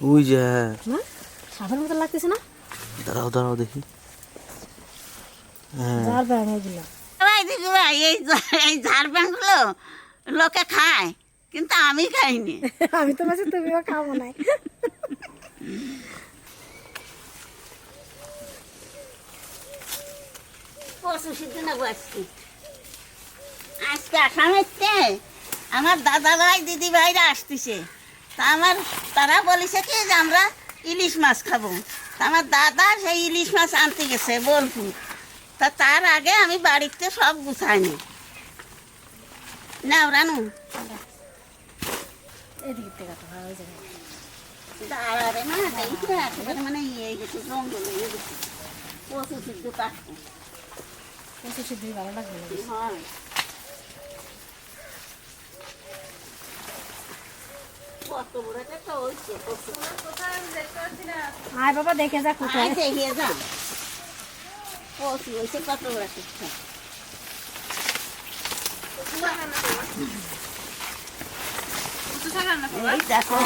ওই যে হ্যাঁ। সাপের মতো লাগতেছে না? দাঁড়াও দাঁড়াও দেখি। হ্যাঁ। এই লোকে খায় কিন্তু আমি খাইনি। আমি তো বলছি তুমিও খাব নাই। পশু সিদ্ধ না আজকে? আজকে আসামেতে আমার দাদা ভাই দিদি ভাইরা আসতেছে। তা আমার তারা বলেছে কি যে আমরা ইলিশ মাছ খাব। আমার দাদা সেই ইলিশ মাছ আনতে গেছে বোলপুর। তা তার আগে আমি বাড়িতে সব গুছাইনি না। রানু। দাঁড়ারে না দেখি একেবারে মানে ইয়ে গেছে জঙ্গল হয়ে গেছে। পশু সিদ্ধ কাটবো কচু সিদ্ধি ভালো লাগবে। হয় কত বড় একটা তো হয়েছে পশু আয় বাবা, দেখে যা কোথায়। যা। দেখো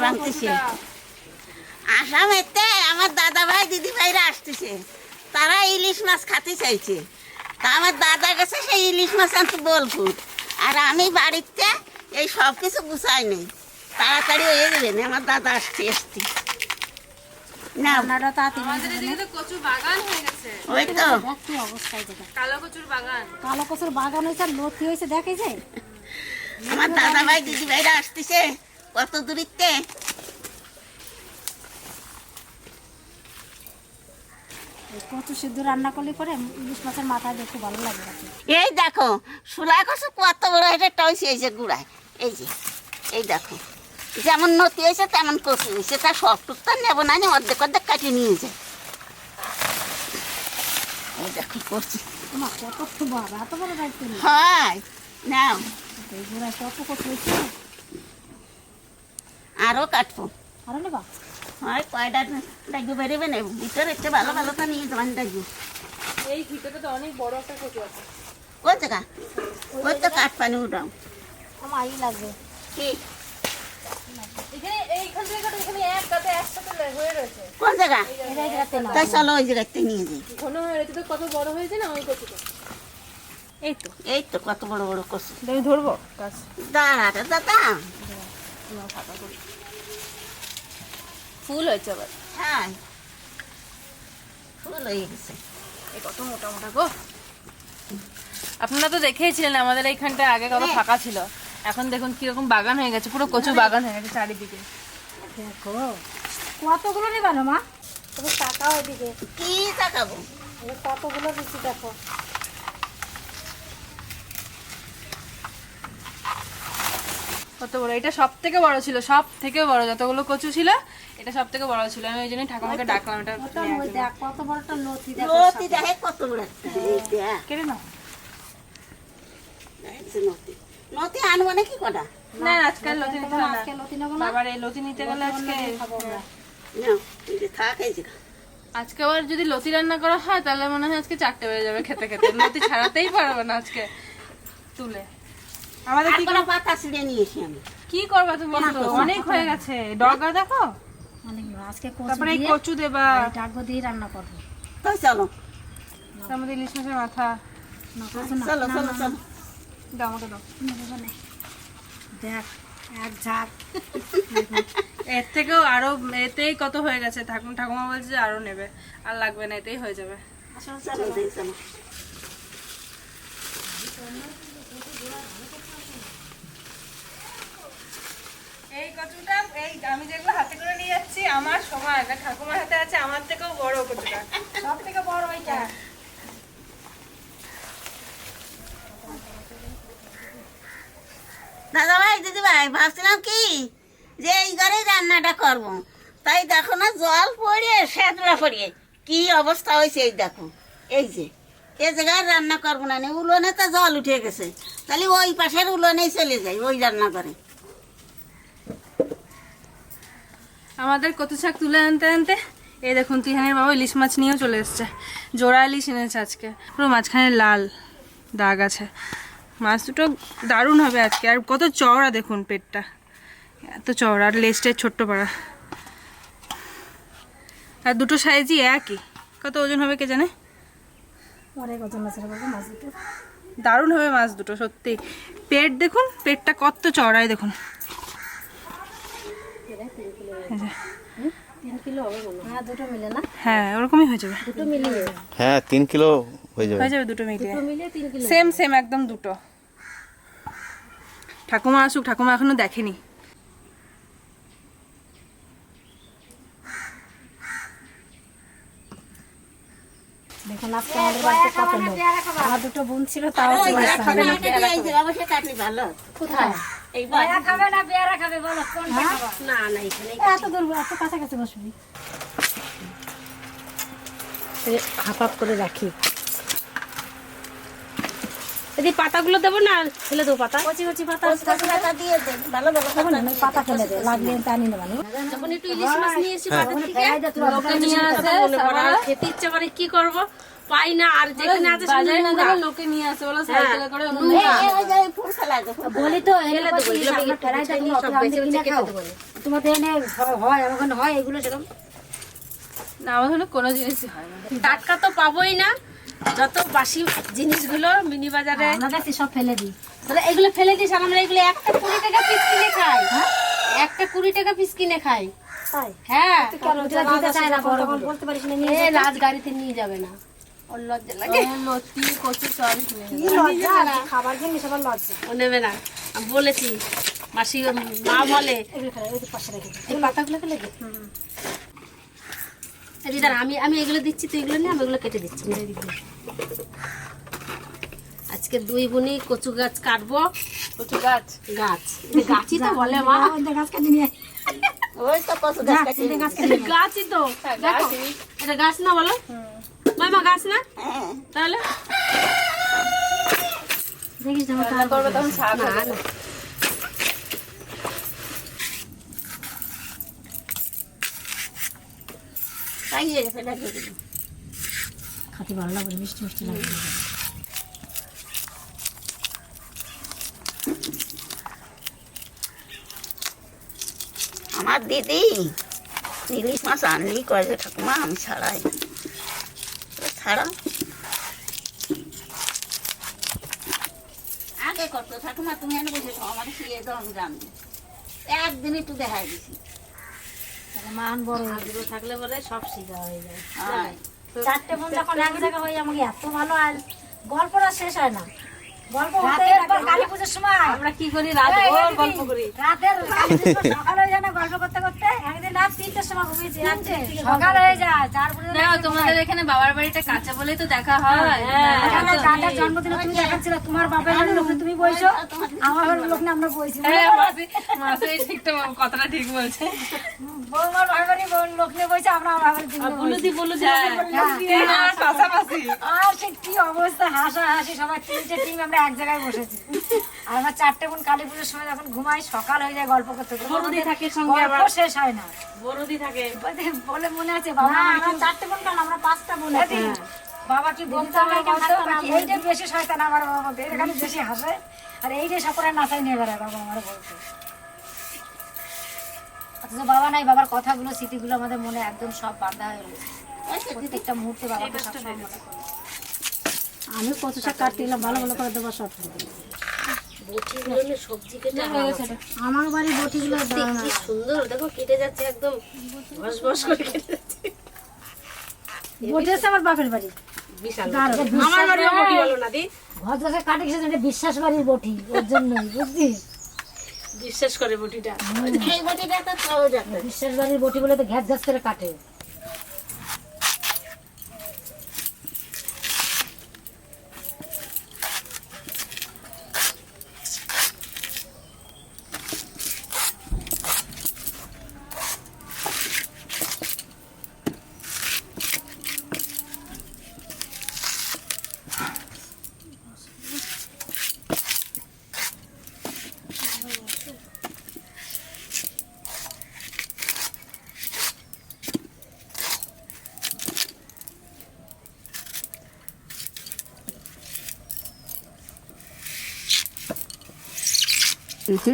ভাঙতেছে। আসামেতে আমার দাদা ভাই দিদি ভাইরা আসতেছে। তারা ইলিশ মাছ খাতে চাইছে। তা আমার দাদা গেছে সেই ইলিশ মাছ আনতে বোলপুর। আর আমি বাড়িতে এই সব কিছু গুছাই নেই। তাড়াতাড়ি হয়ে গেলেন না আমার দাদা আসছে এসছি। না। কচু বাগান হয়ে গেছে। ওই তো। কি অবস্থায় কালো কচুর বাগান। কালো কচুর বাগান হয়েছে আর লতি হয়েছে দেখেছে আমার দাদা ভাই দিদি ভাইরা আসতেছে কত দূরিতে কচু সিদ্ধ রান্না করলে পরে ইলিশ মাছের মাথায় দেখতে ভালো লাগে এই দেখো শুলা কষু কত বড় এটা টইছে হয়েছে গুড়ায়। এই যে এই দেখো যেমন নতি হয়েছে তেমন কচু হয়েছে। তা সব টুকটা নেব না নি অর্ধেক অর্ধেক কাটিয়ে নিয়ে যায় এই দেখো কচু। তোমার কত বড় এত বড় দায়িত্ব হয় নাও। এই গোড়ায় কত কচু হয়েছে। আরও কাটবো। আরও নেবা? হয় কয়টা ডাকবো বেরোবে না। ভিতরে একটু ভালো ভালো নিয়ে যাবেন ডাকবো এই ভিতরে তো অনেক বড় একটা কচু আছে। কোন জায়গা ওই তো কাঠ পানি উঠাও। আমার আই লাগবে। কি? এখানে এইখান থেকে কাটো, এখানে এক গাতে একসাথে লে- হয়ে রয়েছে। কোন জায়গা? এটা জায়গাতে না। তাই চলো ওই জায়গাতে নিয়ে যাই। ঘন হয়ে রয়েছে তো কত বড় হয়েছে না ওই কচুটা? এই তো। এই তো কত বড় বড় কচু। ধরবো দাঁড়াটা দাদা। ফুল হয়েছে আবার। হ্যাঁ। ফুল হয়ে গেছে। এই কত মোটা মোটা গো। আপনারা তো দেখেইছিলেন আমাদের এইখানটা আগে কত ফাঁকা ছিল। এখন দেখুন কীরকম বাগান হয়ে গেছে পুরো কচু বাগান হয়ে গেছে চারিদিকে। দেখো। কতগুলো নেবা না মা? তুমি টাকা ওইদিকে কি তাকাবো? এই কতগুলো দিচ্ছি দেখো। কত বড়? এটা সব থেকে বড় ছিল সব থেকে বড় যতগুলো কচু ছিল এটা সব থেকে বড় ছিল। আমি ওই জন্য ঠাকুমাকে ডাকলাম এটা কত লতি দেখে কত বড় কেটে নাও। আনব নাকি কটা? না আজকাল লতি নিতে হবে না। আজকে লতি নেব না? বাবার এই লতি নিতে গেলে আজকে খাব থাক এই আজকে আবার যদি লতি রান্না করা হয় তাহলে মনে হয় আজকে চারটে বেজে যাবে খেতে খেতে। লতি ছাড়াতেই পারবে না আজকে তুলে। আমাদের কি কোনো পাতা ছিঁড়ে নিয়েছি আমি। কি করবা তুমি? অনেক হয়ে গেছে। ডগা দেখো? অনেক আজকে কচু তারপরে এই কচু দেবা। ডাকবো দিয়ে রান্না করব। তো চলো। মধ্যে ইলিশ মাছের মাথা। না চলো চলো চলো। দাও আমাকে দাও। দেখ এক ঝাঁক। এর থেকেও আরও এতেই কত হয়ে গেছে। ঠাকুমা ঠাকুমা বলছে যে আরও নেবে। আর লাগবে না এতেই হয়ে যাবে। চলো চলো। এই কচুটা, এই আমি যেগুলো হাতে করে নিয়ে যাচ্ছি, আমার না ঠাকুমার হাতে আছে, আমার থেকেও বড় কচুটা। সব থেকে বড় ওইটা। দাদা ভাই ভাবছিলাম কি যে এই ঘরে রান্নাটা করব। তাই দেখো না, জল পড়িয়ে শ্যাতলা পড়িয়ে কি অবস্থা হয়েছে এই দেখো। এই যে এ জায়গায় রান্না করব না, উলোনে তো জল উঠে গেছে। তাহলে ওই পাশের উলোনেই চলে যাই, ওই রান্না করে আমাদের কত শাক তুলে আনতে আনতে এই দেখুন তিহানের বাবা ইলিশ মাছ নিয়েও চলে এসছে। জোড়া ইলিশ এনেছে আজকে। পুরো মাঝখানে লাল দাগ আছে। মাছ দুটো দারুণ হবে আজকে। আর কত চওড়া দেখুন পেটটা। এত চওড়া আর লেস্টের ছোট্ট পাড়া। আর দুটো সাইজই একই। কত ওজন হবে কে জানে? অনেক ওজন আছে মাছ দুটো। দারুণ হবে মাছ দুটো সত্যি। পেট দেখুন পেটটা কত চওড়াই দেখুন এই যে, তিন কিলো হবে মনে হয় হ্যাঁ দুটো মিলে না? হ্যাঁ ওরকমই হয়ে যাবে। হ্যাঁ তিন কিলো হয়ে যাবে। হয়ে যাবে দুটো মিলিয়ে। সেম সেম একদম দুটো। ঠাকুমা আসুক ঠাকুমা এখনও দেখেনি। আজকে আমাদের বাড়িতে কত লোক? আমার দুটো বোন ছিল তাও চলে আসছে। কোথায়? হাফ হাফ করে রাখি। যদি পাতাগুলো দেবো না ফেলে দেবো পাতা। কচি কচি পাতা পাতা দিয়ে দে, ভালো ভালো পাতা ফেলে দে লাগলে টানি নেবানি যখন একটু ইলিশ মাছ নিয়ে এসি বাজার থেকে লোকে নিয়ে আসে মনে খেতে ইচ্ছে করে কি করব? পাই না আর যেখানে আছে সেখানে না। লোকে নিয়ে আসে বলো সাইকেলে করে অন্য এই, এই, ওই যে ফুল ফেলা বলি তো ফেলে দেবো, এগুলো আমরা ফেলাই সব দেবো। তোমাদের এনে হয় আমাকে হয় এগুলো সেরকম। না আমার কোনো জিনিসই হয় না। টাটকা তো পাবোই না যত বাসি জিনিসগুলো মিনি বাজারে আমরা সব ফেলে দিই। তাহলে এগুলো ফেলে দিস আমরা এগুলো একটা কুড়ি টাকা পিস কিনে খাই। একটা কুড়ি টাকা পিস কিনে খাই। হ্যাঁ। কেন ওটা দিতে চায় না তখন বলতে পারিস না নিয়ে রাজ গাড়িতে নিয়ে যাবে না। ওর লজ্জা লাগে। লতি কচু সবই কি লজ্জা খাবার জিনিস আবার লজ্জা। ও নেবে না। আমি বলেছি মাসি মা বলে এগুলো পাশে রেখে এই পাতাগুলো ফেলে দে এই দিদার আমি আমি এগুলো দিচ্ছি তুই এগুলো নিয়ে আমি এগুলো কেটে দিচ্ছি। আজকে দুই বোনই কচু গাছ কাটবো। কচু গাছ? গাছ। গাছই তো বলে মা। গাছ। কেটে নিয়ে ওই তো কত গাছ গাছই তো। এটা না বলো? মামা গাছ না? হ্যাঁ। তাহলে? দেখিস তখন শাক না হবে। না তাই ফেলা দিয়ে দিবি। খাতে ভালো লাগবে মিষ্টি মিষ্টি লাগবে। আমার দিদি ইলিশ মাছ আনলি কয় যে ঠাকুমা আমি ছাড়াই ছাড়া? আগে করতো ঠাকুমা তুমি এনে বসে আমার শিয়ে দাও আমি রান্না একদিন একটু দেখাই দিছি। মান বড় থাকলে সব হয়ে যায়। হ্যাঁ। চারটে বোন যখন এক জায়গা হয়ে আমাকে এত ভালো আর গল্পটা শেষ হয় না। গল্প কালী পুজোর সময়। আমরা কি করি? রাত এই, ভোর এই, গল্প করি। রাতের কালী পুজোর সকাল হয়ে যায় না গল্প করতে করতে একদিন রাত তিনটের সময় ঘুমিয়েছি সকাল হয়ে যায় তারপরে না তোমাদের এখানে বাবার বাড়িটা কাঁচা বলেই তো দেখা হয়। আমার দাদার জন্মদিনে তুমি দেখাচ্ছিল তোমার বাবার বাড়ির লোকে তুমি বইছো আমার বাড়ির লোক না আমরা বইছি হ্যাঁ, কথাটা ঠিক বলছে। বৌমার ভাই বাড়ি বউ লোক নিয়ে বইছে আমরা আমার বাড়ির তিনজন বইছি। বুলুদি বুলুদি তিন আর পাশাপাশি আর সে কি অবস্থা হাসা হাসি সবাই তিনটে টিম আমরা এক জায়গায় বসেছি। আর আমার চারটে বোন কালী পুজোর সময় যখন ঘুমাই সকাল হয়ে যায় গল্প করতে করতে। বড়দি থাকে সঙ্গে আবার। শেষ হয় না। বড়দি থাকে। বলে- মনে আছে বাবা আমরা চারটে বোন কেন আমরা পাঁচটা বোন আছি। বাবা কি বলতো বাকি এইটাই বেশি শয়তান আমার বাবা এখানে বেশি হাসে। আর এইটাই সকলে নাচাই নিয়ে বেড়ায় বাবা আমার বলতো। অথচ বাবা নাই বাবার কথাগুলো স্মৃতিগুলো আমাদের মনে একদম সব বাঁধা হয়ে রয়েছে। প্রত্যেকটা মুহূর্তে বাবাকে সবসময় মনে করি আমি কত শাক কাটছিলাম ভালো ভালো করে দেবো সব। আমার বাড়ি বটিগুলো কি সুন্দর দেখো কেটে যাচ্ছে একদম। বস বস করে কেটে যাচ্ছে। বটি আছে আমার বাপের বাড়ি। আমার বটি বলো না দি। কাটে গেছে বিশ্বাস বাড়ির বটি ওর জন্যই বুঝছিস বিশ্বাস করে বটিটা। এই বটিটা তো বিশ্বাস বাড়ির বটি বলে তো ঘ্যাস ঘ্যাস করে কাটে।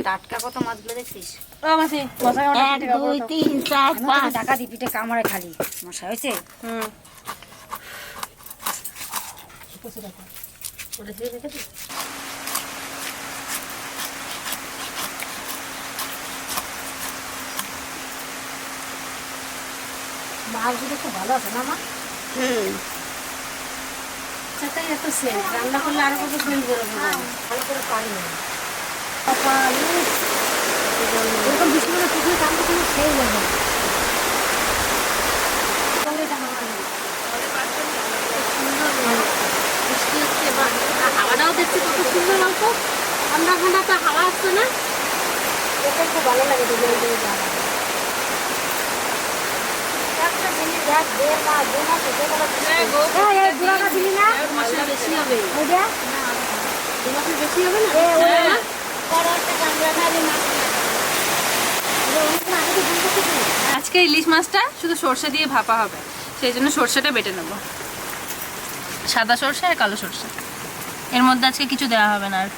টাটকা কত মাছগুলো দেখছিস? ও মাসি মশা কামড় এক দুই তিন চার পাঁচ। টাকা দি পিঠে কামড়ে খালি। মশা হয়েছে? হুম। ওটা ধুয়ে রেখে দিস মাছগুলো খুব ভালো আছে না মা? হুম। সেটাই এত সেন্ট রান্না করলে আরও কত সেন্ট বেরোবে ভালো করে পারি না। এরকম বৃষ্টি মানে পুকুরে কাম কোনো সেই নেই সঙ্গে টাকা পাঠানো। বৃষ্টি হচ্ছে বা হাওয়াটাও দেখছি কত সুন্দর অল্প ঠান্ডা ঠান্ডা তো হাওয়া আসছে না ওকে খুব ভালো লাগে তো জল দিয়ে যাওয়া একটা জিনিস দেখ, দেড় মাস, দু মাস হতে না? বেশি হবে ওইটা? দু মাসের বেশি হবে না আজকে ইলিশ মাছটা শুধু সর্ষে দিয়ে ভাপা হবে। সেই জন্য সর্ষেটা বেটে নেব। সাদা সর্ষে আর কালো সর্ষে। এর মধ্যে আজকে কিছু দেওয়া হবে না আর।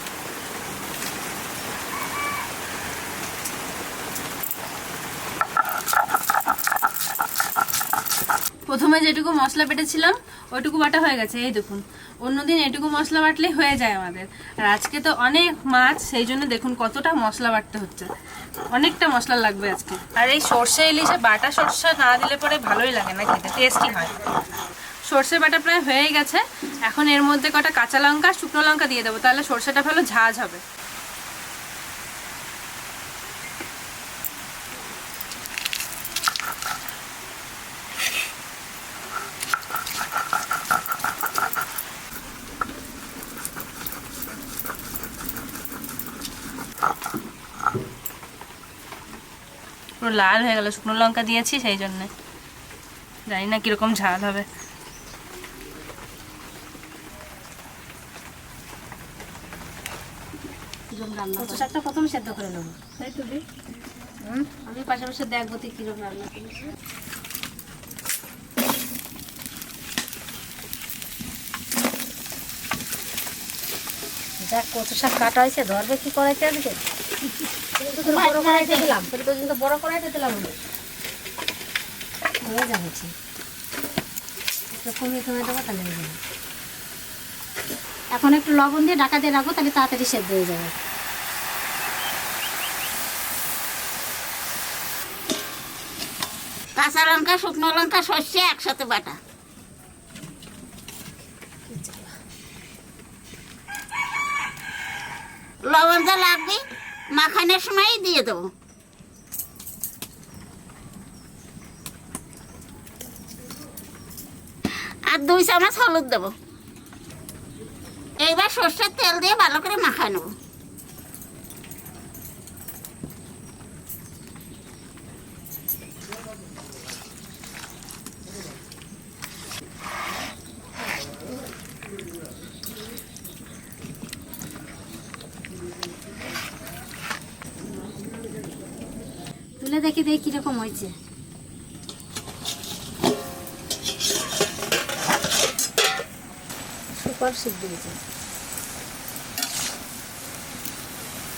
প্রথমে যেটুকু মশলা বেটেছিলাম ওইটুকু বাটা হয়ে গেছে এই দেখুন। অন্যদিন এটুকু মশলা বাটলেই হয়ে যায় আমাদের। আর আজকে তো অনেক মাছ সেই জন্য দেখুন কতটা মশলা বাটতে হচ্ছে। অনেকটা মশলা লাগবে আজকে। আর এই সর্ষে ইলিশে বাটা সর্ষে না দিলে পরে ভালোই লাগে না খেতে টেস্টি হয়। সর্ষে বাটা প্রায় হয়েই গেছে। এখন এর মধ্যে কটা কাঁচা লঙ্কা শুকনো লঙ্কা দিয়ে দেবো তাহলে সর্ষেটা ভালো ঝাঁঝ হবে। লাল হয়ে গেল শুকনো লঙ্কা দিয়েছি সেই জন্যে। জানি না কীরকম ঝাল হবে। কচু শাকটা প্রথম সেদ্ধ করে নেব। তাই তো দি। আমি পাশাপাশি দেখব তুই কিরম রান্না করিস যাক কচু শাক কাটা হয়েছে ধরবে কি করাইতে আজকে এখন একটু লবণ দিয়ে ঢাকা দিয়ে রাখব, তাহলে তাড়াতাড়ি সেদ্ধ হয়ে যাবে। কাঁচা লঙ্কা, শুকনো লঙ্কা, সর্ষে, একসাথে বাটা লবণ যা লাগবে মাখানোর সময়ই দিয়ে দেবো। আর দুই চামচ হলুদ দেবো। এইবার সর্ষের তেল দিয়ে ভালো করে মাখায় নেব তুলে দেখি দেখি কীরকম হয়েছে সুপার সিদ্ধ হয়েছে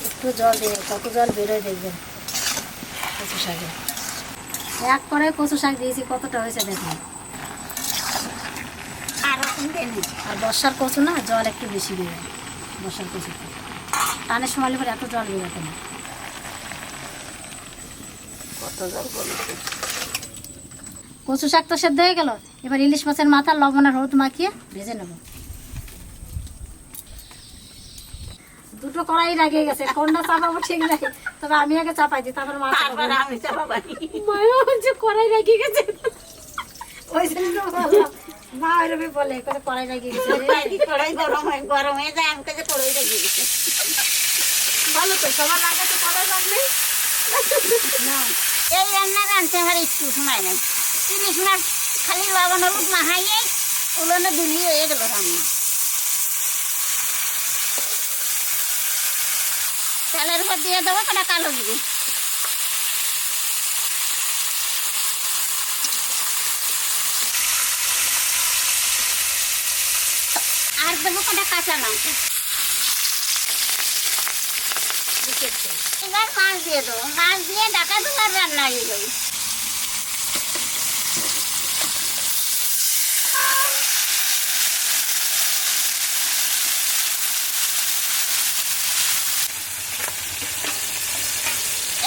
একটু জল দিয়ে কত জল বেরোয় দেখবেন। কচু শাকে। এক করে কচু শাক দিয়েছি কতটা হয়েছে দেখুন। আর বর্ষার কচু না জল একটু বেশি বেরোয় বর্ষার কচুতে। টানের সময় পরে এত জল বেরোতে না। কত জল কচু শাক তো সেদ্ধ হয়ে গেল। এবার ইলিশ মাছের মাথা লবণ আর হলুদ মাখিয়ে ভেজে নেব। দুটো কড়াই লাগিয়ে গেছে কোনটা চাপাবো ঠিক নাই। তবে আমি আগে চাপাই দিই তারপর তারপর আমি চাপাবানি কড়াই লাগিয়ে গেছে। ওই জন্য মা ওইরকমই বলে করে কড়াই লাগিয়ে গেছে। কড়াই গরম হয়ে গরম হয়ে যায় আমি কাছে কড়াই রেখে গেছি। ভালো তো সবার কড়াই না এই রান্না রাঁধতে আমার একটু সময় নেই। ইলিশ মাছ খালি লবণ হলুদ মাখাইয়ে উলনে দুলি হয়ে গেল রান্না। তেলের উপর দিয়ে দেবো কটা কালো দিয়ে আর দেবো কটা কাঁচা লঙ্কা। এবার মাছ দিয়ে দেবো। মাছ দিয়ে ডাকা দেবো আর রান্না হয়ে যাবে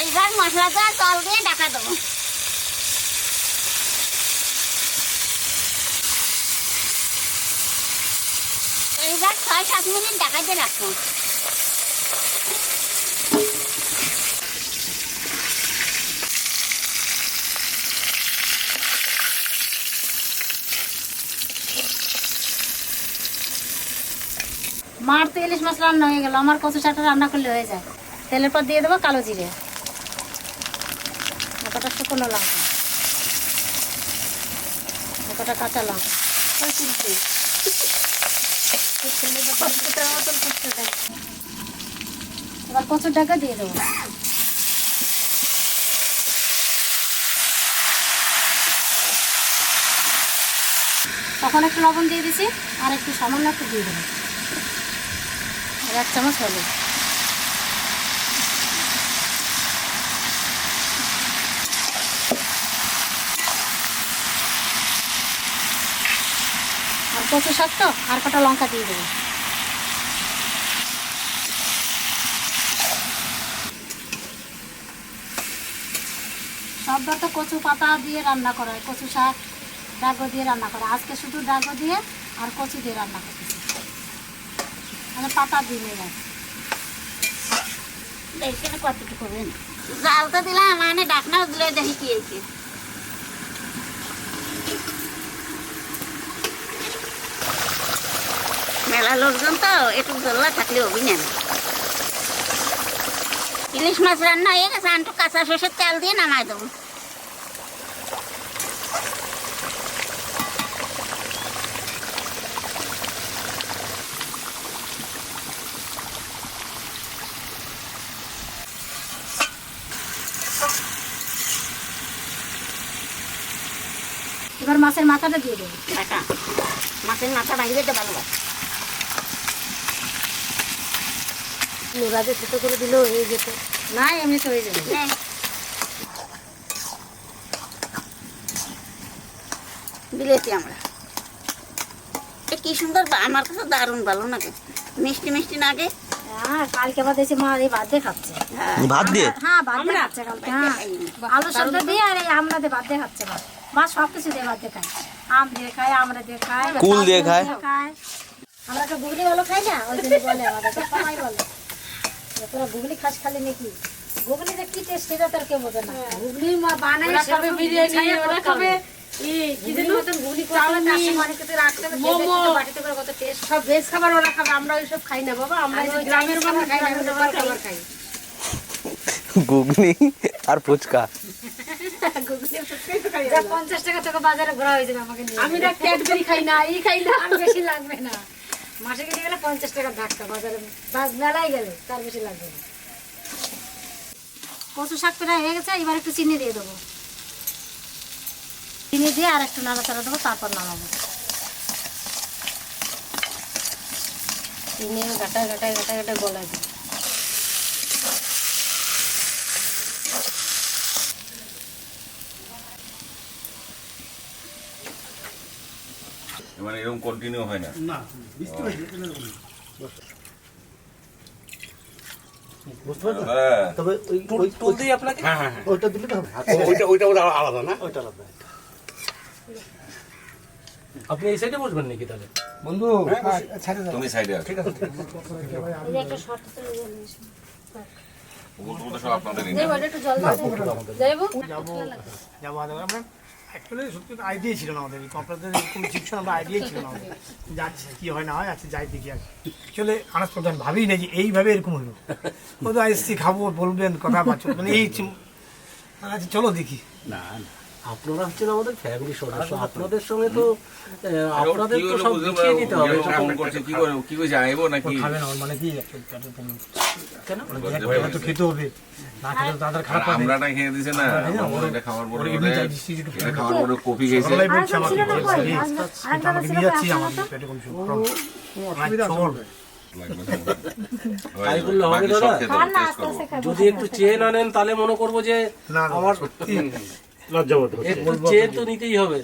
এইবার মশলাটা জল দিয়ে ঢাকা দেবো। ছয়, সাত মিনিট রাখব। মার তো ইলিশ মাছ রান্না হয়ে গেল, আমার কচু শাকটা রান্না করলে হয়ে যায়। তেলের পর দিয়ে দেবো কালো জিরে। কতটা শুকনো লঙ্কা। কতটা কাঁচা লঙ্কা। এবার কচুর ডাকা দিয়ে দেবো। তখন একটু লবণ দিয়ে দিছি আর একটু সামান্য একটু দিয়ে দেবো। আর এক চামচ হলুদ। কচু শাক তো আর কটা লঙ্কা দিয়ে দেবো। সব তো কচু পাতা দিয়ে রান্না করা হয়, কচু শাক, ডাগো দিয়ে রান্না করা। আজকে শুধু ডাগো দিয়ে আর কচু দিয়ে রান্না করতেছি। মানে পাতা দিয়ে নেই এইখানে কতটুকু করবেন জালটা দিলাম মানে ডাকনাও দিলে, দেখি কি মেলা লোকজন তো একটু জল্লা থাকলে হবি ইলিশ মাছ রান্না হয়ে গেছে, আনটু কাঁচা সর্ষের তেল দিয়ে নামাই দেবো। এবার মাছের মাথাটা দিয়ে দেবো। মাছের মাথা ভাঙিয়ে দিতে ভালোবাসে। ছোটো করে দিলেও হয়ে যেত। না এমনিতে হয়ে যাবে। বিলেতি আমরা। এ কি সুন্দর আমার কাছে দারুণ ভালো লাগে মিষ্টি মিষ্টি লাগে হ্যাঁ কালকে আবার দেখছি মা এই ভাত দিয়ে খাচ্ছে। হ্যাঁ। ভাত দিয়ে? হ্যাঁ ভাত দিয়ে খাচ্ছে কালকে। হ্যাঁ। আলু সেদ্ধ দিয়ে আর এই আমরা দিয়ে ভাত দিয়ে খাচ্ছে মা। মা সব কিছু দিয়ে ভাত দিয়ে খায়। আম দিয়ে খায় আমরা দিয়ে খায় কুল দিয়ে খায়। খায় আমরা তো গুগলি ভালো খাই না ওই জন্য বলে আমাদের সবাই বলে। তোরা গুগলি খাস খালি নাকি? কি টেস্ট সেটা তোর কেউ বোঝে না। গুগলি মা বানাই খাবে বিরিয়ানি ওরা খাবে সব ভেজ খাবার ওরা খাবে আমরা ওইসব খাই না বাবা আমরা গ্রামের মানুষ গ্রামের লোকের খাবার খাই। ঘুগনি আর ফুচকা। পঞ্চাশ টাকা তোকে বাজারে ঘোরা হয়েছে আমাকে আমি না ক্যাডবেরি খাই না এই খাই না। আর বেশি লাগবে না। মাসে কিনে গেলে পঞ্চাশ টাকার ধাক্কা, বাজারে বাস মেলায় গেলে তার বেশি লাগবে না। কচু শাক প্রায় হয়ে গেছে, এবার একটু চিনি দিয়ে দেবো। চিনি দিয়ে আর একটু নাড়াচাড়া দেবো, তারপর নামাবো। চিনি গাটায় গাটায় গাটায় গাটায় গলায় দেবো। মানে এরকম কন্টিনিউ হয় না। বুঝতে পারছেন? হ্যাঁ। তবে ওই ওই টুল দিই আপনাকে? হ্যাঁ হ্যাঁ ওইটা দিলে হবে। ওইটা ওইটা ওটা আলাদা না? ওইটা আলাদা। আপনি এই সাইডে বসবেন নাকি তাহলে? বন্ধু তুমি সাইডে ঠিক আছে এই যে একটা শর্ট তুলে দিয়ে নিস। ওগুলো তো সব আপনাদের যাব যাব আমরা। অ্যাকচুয়ালি সত্যি আইডিয়া ছিল না আমাদের। আপনাদের এরকম শিক্ষণ আমরা আইডিয়া ছিল না আমাদের। যাচ্ছে কি হয় না হয় আচ্ছা যাই দেখি আর চলে আনাজ প্রধান ভাবেই না যে এইভাবে এরকম হলো। ও তো এসছি, খাব, বলবেন, কথা বাচ্চা মানে এই আচ্ছা চলো দেখি। না না। আপনারা হচ্ছেন আমাদের ফ্যামিলি সদস্য। আপনাদের সঙ্গে তো আপনাদের তো সব নিতে হবে। ফোন করছে কি করে কি কইছে আইবো নাকি? খাবে না মানে কি। কেন? তো খেতে হবে। না খেলে আর খারাপ হবে। আমরা না খেয়ে দিছে না আমরা এটা খাওয়ার পরে এটা কফি সকালবেলায় বলছে আমাকে ছিল না যে, কই? "এই, আরেকটা এটা আমাকে ছিল নিয়ে যাচ্ছি আমার পেটে কোনো problem। আমার চল। তাই বললে হবে বাকি দাদা? সব খেতে খান না taste আস্তে করব। আস্তে খাব যদি একটু চেয়ে না নেন তাহলে মনে করব যে আমার সত্যি। লজ্জাবোধ হচ্ছে। একটু চেয়ে তো নিতেই হবে।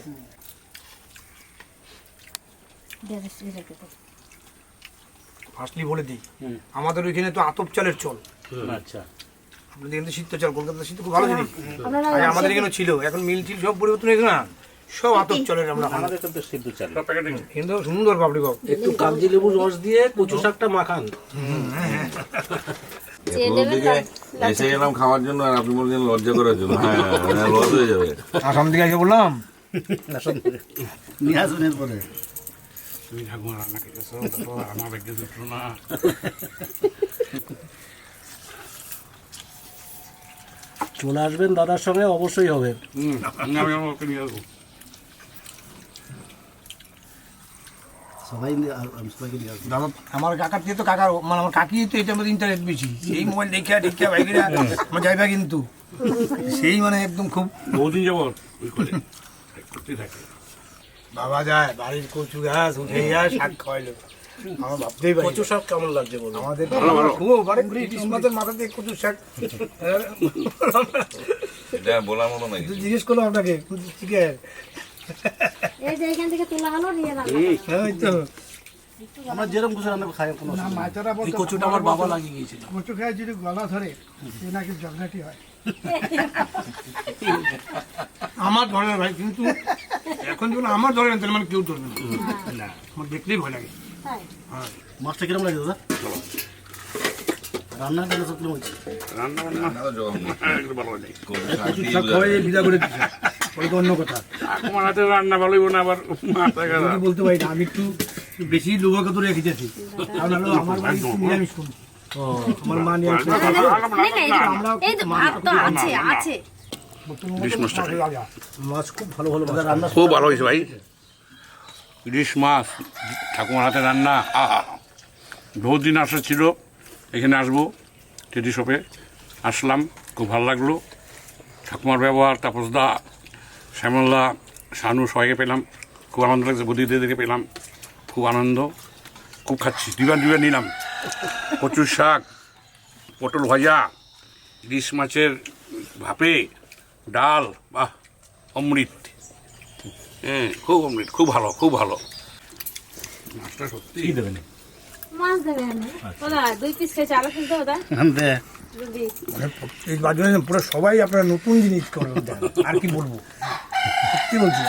ফার্স্টলি বলে দিই আমাদের ওইখানে তো আতপ চালের চল। আচ্ছা। আপনাদের এখানে শীত চাল কলকাতার শীত খুব ভালো জিনিস। আপনারা আমাদের এখানে ছিল এখন মিল টিল সব পরিবর্তন হয়েছে না? সব আতপ চালের আমরা আমাদের তো সিদ্ধ চাল। কিন্তু সুন্দর পাপড়ি বাবু একটু কাগজি লেবু রস দিয়ে কচু শাকটা মাখান। এসে গেলাম খাওয়ার জন্য আর আপনি বলছেন লজ্জা করার জন্য। হ্যাঁ হ্যাঁ, লস হয়ে যাবে। আসাম থেকে আগে বললাম? নিয়ে আসুন এরপরে। চলে আসবেন দাদার সঙ্গে অবশ্যই হবে। সবাই নিয়ে আ- আমি সবাইকে নিয়ে আসব। দাদা আমার কাকার থেকে তো কাকার মানে আমার কাকি তো মধ্যে ইন্টারেস্ট বেশি। সেই মোবাইল দেখিয়া দেখিয়া ভাইগিরা আমার যাইবা কিন্তু। সেই মানে একদম খুব বহুদিন বাবা যায় বাড়ির কচু গাছ উঠে যায় শাক খাওয়াইলো। আমার ভাবতেই পারি কচু শাক কেমন লাগছে বলুন? আমাদের খুব মানে মাথা দিয়ে কচু শাক। এটা বলার মতো জিজ্ঞেস করলাম আপনাকে কচু চিকেন এই যে এখান থেকে তোলা হলো নিয়ে রান্না ওই তো আমরা যেরকম কিছু রান্না খাই কোনো অসুবিধা মাছেরা এই কচুটা আমার বাবা লাগিয়ে গিয়েছিল। কচু খায় যদি গলা ধরে সে নাকি জগনাটি হয়। আমার ধরে ভাই কিন্তু এখন যখন আমার ধরে না মানে কেউ ধরবে না। না। আমার দেখলেই ভয় লাগে। তাই? মাছটা কিরম লাগে দাদা? সব রান্না বান্না? না তো জবাব নেই। একটু ভালো নেই তো অন্য কথা হাতে রান্না ভালোই না আবার মাথা খারাপ আমি বলতে পারি না আমি একটু বেশি লোভা করে রেখে দিয়েছি কারণ হলো আমার বাড়ি নিরামিষ কোন আমার মা নিরামিষ আছে আছে মাছ খুব ভালো ভালো রান্না খুব ভালো হয়েছে ভাই ইলিশ মাছ ঠাকুমার হাতে রান্না আহা বহুত দিন আসা ছিল এখানে আসব টেডি শপে আসলাম খুব ভালো লাগল ঠাকুমার ব্যবহার তাপসদা শ্যামলদা শানু সবাইকে পেলাম। খুব আনন্দ লাগছে বুদ্ধিদেরকে পেলাম। খুব আনন্দ। খুব খাচ্ছি। দুবার দুবার নিলাম। কচুর শাক পটল ভাজা ইলিশ মাছের ভাপে ডাল বাহ অমৃত। হ্যাঁ খুব অমৃত খুব ভালো খুব ভালো। মাছটা সত্যি। দেবেন? মাছ দেবে আমি দুই পিস খেয়েছে আরও কিনতে ওদা দে। যদি এই বাজারে না পুরো সবাই আপনারা নতুন জিনিস করবেন আর কি বলব? সত্যি বলছি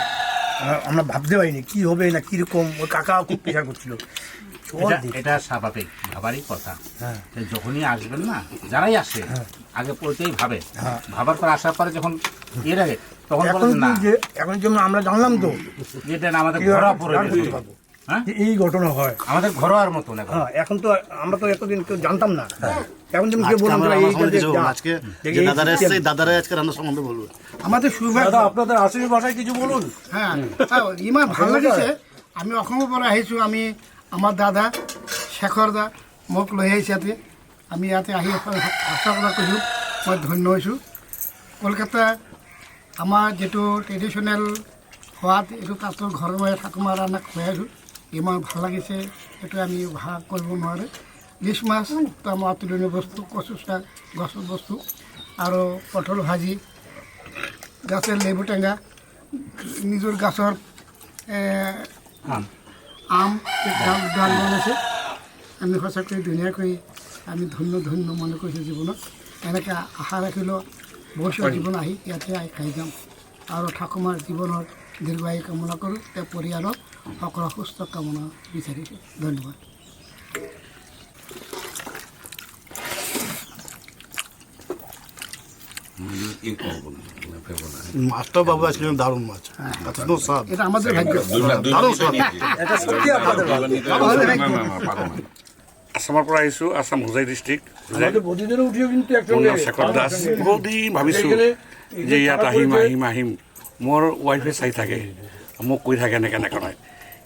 আমরা- ভাবতে পারিনি কি হবে না কীরকম? ওই কাকা খুব পেশা করছিল। এটা- স্বাভাবিক ভাবারই কথা। হ্যাঁ। যখনই আসবেন না যারাই আসে আগে পড়তেই ভাবে। হ্যাঁ। ভাবার পর আসার পরে যখন এর আগে তখন এখন না। যে এখন যেমন আমরা জানলাম তো যেটা আমাদের ঘোরা ঘরোয়া হ্যাঁ? এই ঘটনা হয়। আমাদের ঘরোয়ার মতন এখন। হ্যাঁ এখন তো আমরা তো এতদিন কেউ জানতাম না। এখন যেমন কেউ বললাম। আজকে দাদারা। এসছে দাদারা আজকে রান্না সম্বন্ধে বলব আমাদের সুবিধা আপনাদের আশির ভাষায় কিছু বলুন? হ্যাঁ হ্যাঁ, ইমান ভালো লাগিছে আমি অসমৰ পৰা আহিছোঁ আমি আমাৰ দাদা শেখৰ দা মোক লৈ আহিছে ইয়াতে। আমি ইয়াতে আহি আশা কৰা কৈছোঁ মই ধন্য হৈছোঁ। কলকাতা আমাৰ যিটো ট্ৰেডিশ্যনেল সোৱাদ এইটো তাতো ঘৰৰ মই ঠাকুমাৰ ৰান্না খুৱাই আছোঁ। ইমান ভালো লাগিছে সেইটো আমি ভাগ কৰিব নোৱাৰে। ইলিচ মাছটো আমাৰ অতুলনীয় বস্তু কচু শাক গছৰ বস্তু আৰু পটল ভাজি গাছের লেবু টেঙা নিজৰ গাছৰ আম। ডাল ডাল বনাইছে। আমি সঁচাকৈ ধুনীয়াকৈ আমি ধন্য ধন্য মনে কৰিছোঁ জীৱনত। এনেকৈ আশা ৰাখিলোঁ ভৱিষ্যত জীৱন আহি ইয়াতে খাই যাম। আৰু ঠাকুমাৰ জীৱনৰ দীৰ্ঘায়ু কামনা কৰোঁ তেওঁ পৰিয়ালৰ সকলো সুস্থ কামনা বিচাৰিছোঁ ধন্যবাদ। মাছটাও বাবু আজকে দারুণ মাছ এটা আমাদের ভাগ্য দারুণ। আসামৰ পৰা আহিছোঁ আসাম হোজাই ডিষ্ট্ৰিক্ট উঠিও কিন্তু মোৰ শেখৰ দাস বহুদিন ভাবিছোঁ যে ইয়াত আহিম আহিম আহিম মোৰ ৱাইফে চাই থাকে মোক কৈ থাকে এনেকৈ এনেকৈ নাই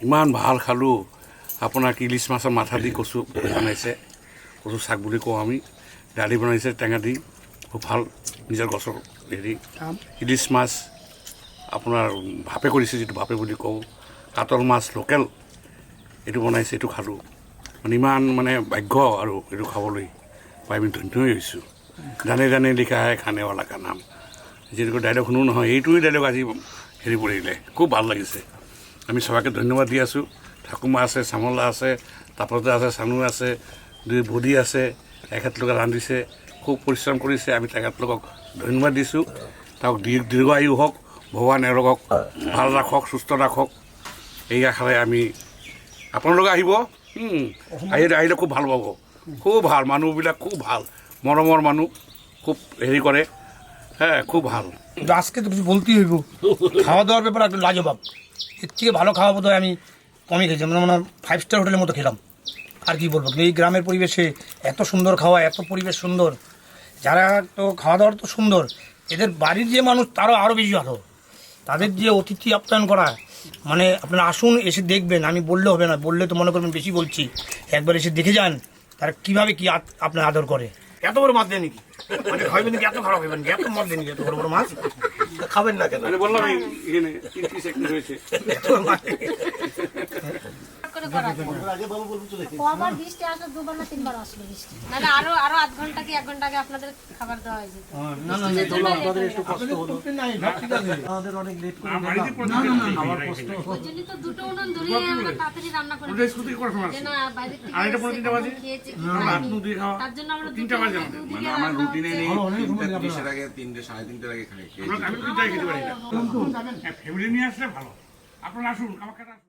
ইমান ভাল খালোঁ আপোনাৰ কি ইলিচ মাছৰ মাথা দি কচু বনাইছে কচু শাক বুলি কওঁ আমি দালি বনাইছে টেঙা দি খুব ভাল নিজৰ গছৰ হেৰি। ইলিচ মাছ আপোনাৰ ভাপে কৰিছে যিটো ভাপে বুলি কওঁ কাতল মাছ লোকেল এইটো বনাইছে এইটো খালোঁ। মানে ইমান মানে ভাগ্য আৰু এইটো খাবলৈ পাই আমি ধন্য হৈছোঁ। জানে জানে লিখা হে খানেৱালা কা নাম। যেনেকৈ ডাইলগ শুনো নহয়, এইটোৱে ডাইলগ আজি হেৰি পৰিলে খুব ভালো লাগিছে। আমি সবাইকে ধন্যবাদ দি আছোঁ। ঠাকুমা আছে চামলা আছে তাপতে আছে, চানু আছে, দুই বডি আছে এখেতলোকে ৰান্ধিছে, খুব পৰিশ্ৰম কৰিছে। আমি তেখেতলোকক ধন্যবাদ দিছোঁ। তেওঁক দীৰ্ঘ দীৰ্ঘ আয়ু হওক, ভগৱান এওঁলোকক ভালো ৰাখক, সুস্থ ৰাখক। এই আশাৰে আমি, আপোনালোকে আহিব? আহিলে আহিলে খুব ভালো পাব। খুব ভালো, মানুহবিলাক খুব ভালো। মৰমৰ মানুহ, খুব হেৰি কৰে। হ্যাঁ খুব ভালো। কিন্তু আজকে তো কিছু বলতেই হইব। খাওয়া দাওয়ার ব্যাপারে একটু লাজবাব। এর থেকে ভালো খাওয়া বোধ আমি কমই খেয়েছি। মানে মনে ফাইভ স্টার হোটেলের মতো খেলাম। আর কি বলব? এই গ্রামের পরিবেশে এত সুন্দর খাওয়া এত পরিবেশ সুন্দর। যারা তো খাওয়া দাওয়ার তো সুন্দর এদের বাড়ির যে মানুষ তারও আরও বেশি ভালো। তাদের যে অতিথি আপ্যায়ন করা মানে আপনারা আসুন এসে দেখবেন। আমি বললে হবে না বললে তো মনে করবেন বেশি বলছি। একবার এসে দেখে যান তারা কীভাবে কি আপনার আদর করে। এত বড় দেন নাকি? মানে খাইবেন নাকি এত খারাপ হইবেন নাকি এত মাছ দিন এত বড় বড় মাছ। খাবেন না কেন? আমি বললাম হয়েছে এত বড় কবার বৃষ্টি আসলো দুবার না তিনবার আসলো বৃষ্টি। নাহলে আরও আরও আধ ঘণ্টা কি এক ঘণ্টা আগে আপনাদের খাবার দেওয়া হয়ে যেত। না না না আপনাদের একটু কষ্ট হলো। আমাদের অনেক লেট করে দিলাম। আমার কষ্ট ওই জন্যই তো দুটো উনুন ধরিয়ে আমরা তাড়াতাড়ি রান্না করে যে না বাইরে থেকে আড়াইটা পনেরো তিনটা বাজে? খেয়েছে কি আমরা হাত খায়নি। মুখ দিয়ে খাওয়া তার জন্য আমরা তিনটা বাজে। আমাদের। মানে আমার রুটিনে নেই। তিনটা তিরিশের আগে তিনটে সাড়ে তিনটের আগে খাই খেয়েছি। আমি দুটাই খেতে পারি। না ফ্যামিলি নিয়ে আসলে ভালো। আপনারা আসুন আসুন